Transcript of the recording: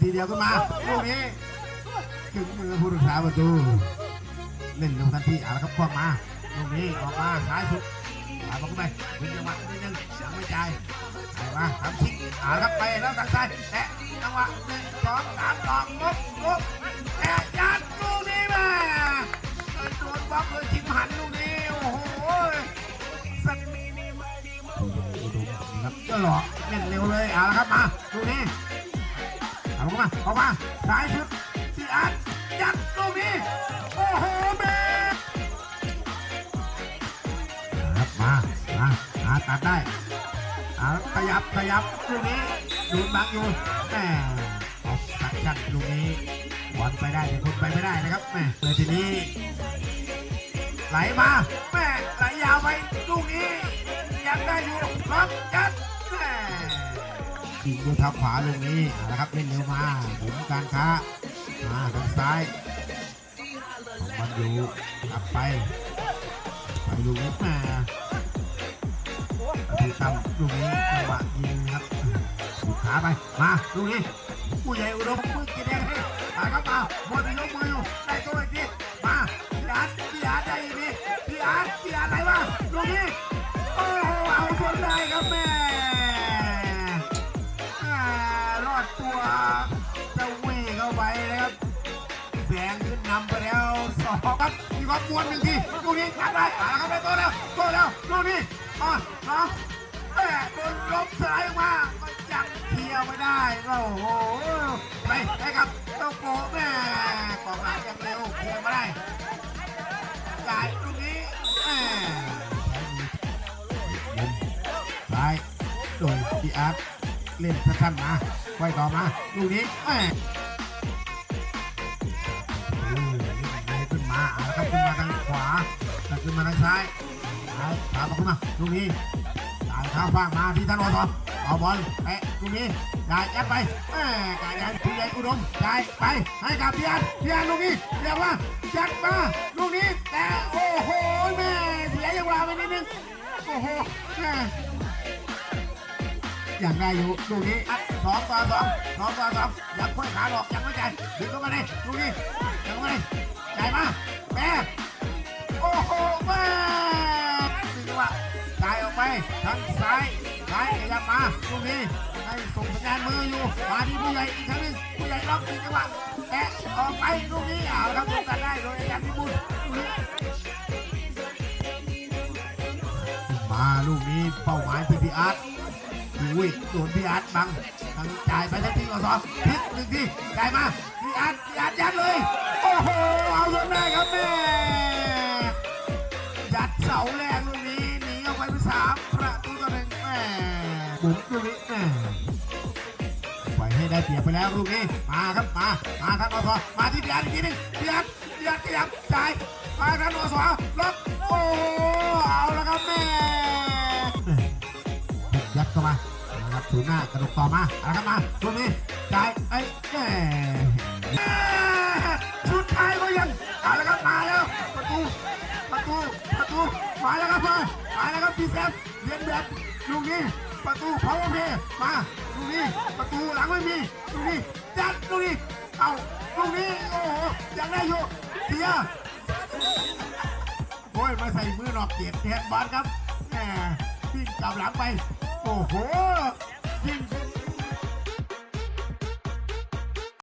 ทีเดียวขึ้นมาลูกนี้ถึงมือผู้รักษาประตู เล่นลงทันทีเอาละครับคว้ามาลูกนี้ออกมาซ้ายสุดซ้ายบอลขึ้นไปวิ่งจังหวะนิดนึงยังไม่จ่ายไปมาทำชิงเอาละครับไปแล้วทางซ้ายแตะจังหวะหนึ่งสองสามสองงบงบแตะยัดลูกนี้มาโดนบล็อกเลยชิมหันลูกนี้โอ้โหสักครับก็หลอกเล่นเร็วเลยเอาละครับมาลูกนี้ อาเข้ามาออกมาสายชุดสีอัดยัดลูกนี้โอ้โหเบครับมามาหาตัดได้เอาขยับขยับลูกนี้ดูนบังอยู่แม่ออกตัดชัดลูกนี้บอลไปได้แต่คนไปไม่ได้นะครับแม่เลยทีนี้ไหลมาแม่ไหลิงด้วยเท้าขวาลูกนี้เอาละครับเล่นเร็วมาหมุนการค้ามาทางซ้ายของบอลอยู่กลับไปไปลูกนี้มาถูกทำลูกนี้จังหวะยิงครับถูกขาไปมาลูกนี้ผู้ใหญ่อุดมมือกีแดงให้มาครับมาบอลยกมืออยู่ได้ตัวอีกที ครับมีความมวนหนึ่งทีลูกนี้ขัดได้อ่าครับได้ตัวแล้วตัวแล้วลูกนี้อ่าสองแม่โดนล้มสไลด์ออกมาก็ยังเคลียร์ไม่ได้โอ้โหไปไปครับเจ้าโกแม่กองหลังยังเร็วเคลียร์ไม่ได้จ่ายลูกนี้แม่มุมซ้ายโดยพี่อาร์ตเล่นสั้นๆมาไว้ต่อมาลูกนี้แหม มาทางซ้ายเอาขามาขึ้นมาลูกนี้จ่ายข้าวฟางมาที่ท่านวสเอาบอลแตะลูกนี้จ่ายยัดไปแม่กายันพี่ใหญ่อุดมจ่ายไปให้กับพี่อันพี่อันลูกนี้เรียกว่ายัดมาลูกนี้แต่โอ้โหแม่เสียจังวะไปนิดนึงโอ้โหแม่อย่างได้อยู่ลูกนี้สองต่อสองสองต่อสองยังค่อยขาหลอกยังไม่จ่ายดึงเข้ามาเลยลูกนี้ยังไม่ได้จ่ายมาแม่ โอ้โหแม่ดึงจังหวะจ่ายออกไปทางซ้ายซ้ายขยับมาลูกนี้ให้ส่งสัญญาณมืออยู่มาที่ผู้ใหญ่อีกครั้งหนึงผู้ใหญ่ล็อกดึงจังหวะแตะออกไปลูกนี้เอาครับลงกันได้โดยอาจารย์พิบูลลูกนี้มาลูกนี้เป้าหมายพีพีอาร์ตอุ้ยโดนพี่อาร์ตบังทางจ่ายไปทันทีก่อนสองพลิกหนึ่งทีจ่ายมาพี่อาร์ตพี่อาร์ตยัดเลย โอ้โห เอาจนได้ครับแม่ สามประตูต่อหนึ่งแม่บุ๋มลูกนี้แม่ปล่อยให้ได้เปรียบไปแล้วลูกนี้ มาครับ มา มาทางอสมาที่พี่อาร์อีกทีหนึงพี่อาร์ตพี่อาร์ขยับจ่ายมาทางอสล็อกโอ้เอาละครับแม่ยัดเข้ามานะครับถูหน้ากระดกต่อมาเอาละครับมาลูกนี้จ่ายไอ้แม่แม่ มาแล้วครับพี่แซมเรียนแบบลูกนี้ประตูพาวเวอเพย์มาลูกนี้ประตูหลังไม่มีลูกนี้จัดลูกนี้เอาลูกนี้โอ้โหยังได้อยู่เสียโอ้ยมาใส่มือหนอกเกียรติแทนบอลครับแหมวิ่งกลับหลังไปโอ้โหยิง